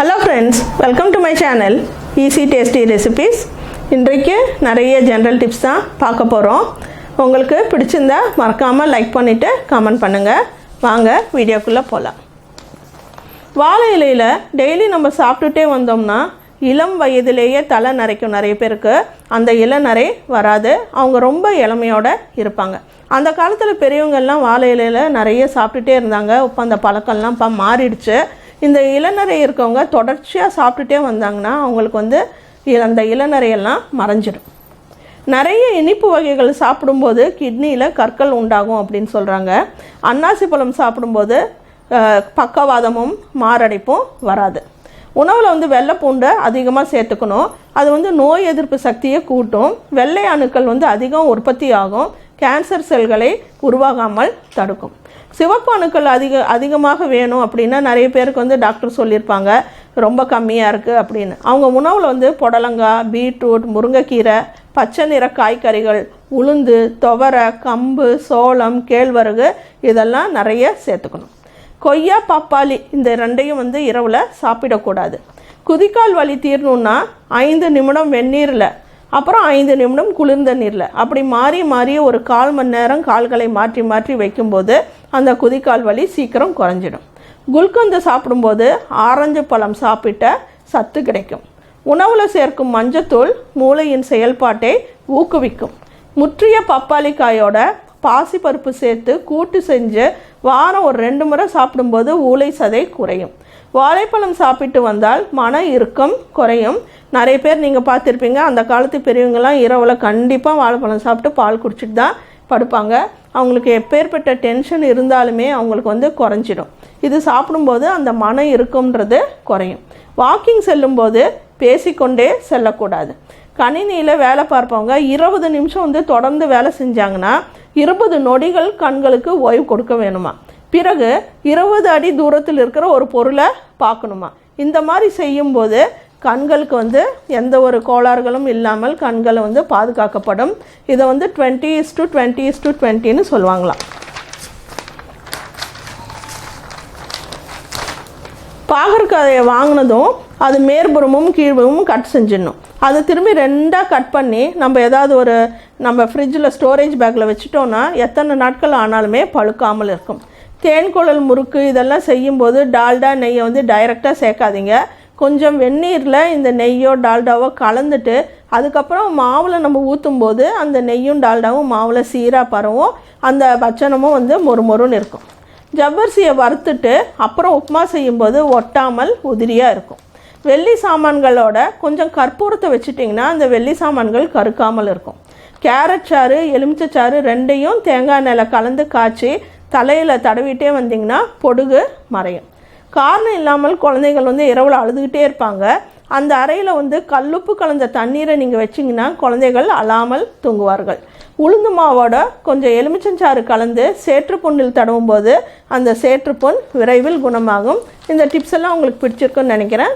Hello friends welcome to my channel easy tasty recipes இன்றைக்கு நிறைய general tips தான் பார்க்க போகிறோம் உங்களுக்கு பிடிச்சிருந்தா மறக்காமல் லைக் பண்ணிவிட்டு கமெண்ட் பண்ணுங்கள் வாங்க வீடியோக்குள்ளே போகலாம் வாழை இலையில் டெய்லி நம்ம சாப்பிட்டுட்டே வந்தோம்னா இளம் வயதிலேயே தலை நரைக்கும் நிறைய பேருக்கு அந்த இளநரை வராது. அவங்க ரொம்ப இளமையோட இருப்பாங்க. அந்த காலத்தில் பெரியவங்கெல்லாம் வாழை இலையில் நிறைய சாப்பிட்டுட்டே இருந்தாங்க. இப்போ அந்த பழக்கம்லாம் இப்போ மாறிடுச்சு. இந்த இளநரை இருக்கவங்க தொடர்ச்சியாக சாப்பிட்டுட்டே வந்தாங்கன்னா அவங்களுக்கு வந்து அந்த இளநரையெல்லாம் மறைஞ்சிடும். நிறைய இனிப்பு வகைகள் சாப்பிடும்போது கிட்னியில் கற்கள் உண்டாகும் அப்படின்னு சொல்கிறாங்க அன்னாசி பழம் சாப்பிடும்போது பக்கவாதமும் மாரடைப்பும் வராது. உணவில் வந்து வெள்ளை பூண்டை அதிகமாக சேர்த்துக்கணும். அது வந்து நோய் எதிர்ப்பு சக்தியை கூட்டும். வெள்ளை அணுக்கள் வந்து அதிகம் உற்பத்தி ஆகும். கேன்சர் செல்களை உருவாகாமல் தடுக்கும். சிவப்பு அணுக்கள் அதிக அதிகமாக வேணும் அப்படின்னா நிறைய பேருக்கு வந்து டாக்டர் சொல்லியிருப்பாங்க. ரொம்ப கம்மியாக இருக்குது அப்படின்னு. அவங்க உணவில் வந்து புடலங்காய் பீட்ரூட் முருங்கைக்கீரை பச்சை நிற காய்கறிகள் உளுந்து துவரை கம்பு சோளம் கேழ்வரகு இதெல்லாம் நிறைய சேர்த்துக்கணும். கொய்யா பப்பாளி இந்த ரெண்டையும் வந்து இரவில் சாப்பிடக்கூடாது. குதிக்கால் வலி தீரணுன்னா ஐந்து நிமிடம் வெந்நீரில் அப்புறம் ஐந்து நிமிடம் குளிர்ந்த நீரில். அப்படி மாறி மாறி ஒரு கால் மணி நேரம் கால்களை மாற்றி மாற்றி வைக்கும்போது அந்த குதிக்கால் வலி சீக்கிரம் குறைஞ்சிடும். குல்கந்து சாப்பிடும்போது ஆரஞ்சு பழம் சாப்பிட்ட சத்து கிடைக்கும். உணவில் சேர்க்கும் மஞ்சத்தூள் மூளையின் செயல்பாட்டை ஊக்குவிக்கும். முற்றிய பப்பாளி காயோட பாசிப்பருப்பு சேர்த்து கூட்டு செஞ்சு வாரம் ஒரு ரெண்டு முறை சாப்பிடும்போது ஊளை சதை குறையும். வாழைப்பழம் சாப்பிட்டு வந்தால் மன இறுக்கம் குறையும். நிறைய பேர் நீங்கள் பார்த்துருப்பீங்க அந்த காலத்து பெரியவங்களாம் இரவில் கண்டிப்பாக வாழைப்பழம் சாப்பிட்டு பால் குடிச்சிட்டு தான் படுப்பாங்க. அவங்களுக்கு எப்பேற்பட்ட டென்ஷன் இருந்தாலுமே அவங்களுக்கு வந்து குறைஞ்சிடும். இது சாப்பிடும்போது அந்த மன இறுக்கம்ன்றது குறையும். வாக்கிங் செல்லும்போது பேசிக்கொண்டே செல்லக்கூடாது. கணினியில் வேலை பார்ப்பவங்க இருபது நிமிஷம் வந்து தொடர்ந்து வேலை செஞ்சாங்கன்னா இருபது நொடிகள் கண்களுக்கு ஓய்வு கொடுக்க வேணுமா? பிறகு இருபது அடி தூரத்தில் இருக்கிற ஒரு பொருளை பார்க்கணுமா? இந்த மாதிரி செய்யும்போது கண்களுக்கு வந்து எந்த ஒரு கோளாறுகளும் இல்லாமல் கண்களை வந்து பாதுகாக்கப்படும். இதை வந்து twenty is to twenty is to டுவெண்ட்டின்னு சொல்லுவாங்களாம். பாகற்காயை வாங்கினதும் அது மேற்புறமும் கீழ்புறமும் கட் செஞ்சிடணும். அதை திரும்பி ரெண்டாக கட் பண்ணி நம்ம ஏதாவது ஒரு நம்ம ஃப்ரிட்ஜில் ஸ்டோரேஜ் பேக்கில் வச்சுட்டோன்னா எத்தனை நாட்கள் ஆனாலுமே பழுக்காமல் இருக்கும். தேன்குழல் முறுக்கு இதெல்லாம் செய்யும்போது டால்டா நெய்யை வந்து டைரெக்டாக சேர்க்காதீங்க. கொஞ்சம் வெந்நீரில் இந்த நெய்யோ டால்டாவோ கலந்துட்டு அதுக்கப்புறம் மாவில் நம்ம ஊற்றும் போது அந்த நெய்யும் டால்டாவும் மாவில் சீராக பரவும். அந்த பச்சனமும் வந்து மொறுமொறுன்னு இருக்கும். ஜவ்வரிசியை வறுத்துட்டு அப்புறம் உப்புமா செய்யும்போது ஒட்டாமல் உதிரியாக இருக்கும். வெள்ளி சாமான்களோட கொஞ்சம் கற்பூரத்தை வச்சுட்டிங்கன்னா அந்த வெள்ளி சாமான்கள் கருக்காமல் இருக்கும். கேரட் சாறு எலுமிச்சை சாறு ரெண்டையும் தேங்காய் நிலை கலந்து காய்ச்சி தலையில் தடவிட்டே வந்தீங்கன்னா பொடுகு மறையும். காரணம் இல்லாமல் குழந்தைகள் வந்து இரவில் அழுதுகிட்டே இருப்பாங்க. அந்த அறையில் வந்து கல்லுப்பு கலந்த தண்ணீரை நீங்கள் வச்சிங்கன்னா குழந்தைகள் அழாமல் தூங்குவார்கள். உளுந்து மாவோட கொஞ்சம் எலுமிச்சஞ்சாறு கலந்து சேற்றுப்புண்ணில் தடவும் போது அந்த சேற்றுப்புண் விரைவில் குணமாகும். இந்த டிப்ஸ் எல்லாம் உங்களுக்கு பிடிச்சிருக்குன்னு நினைக்கிறேன்.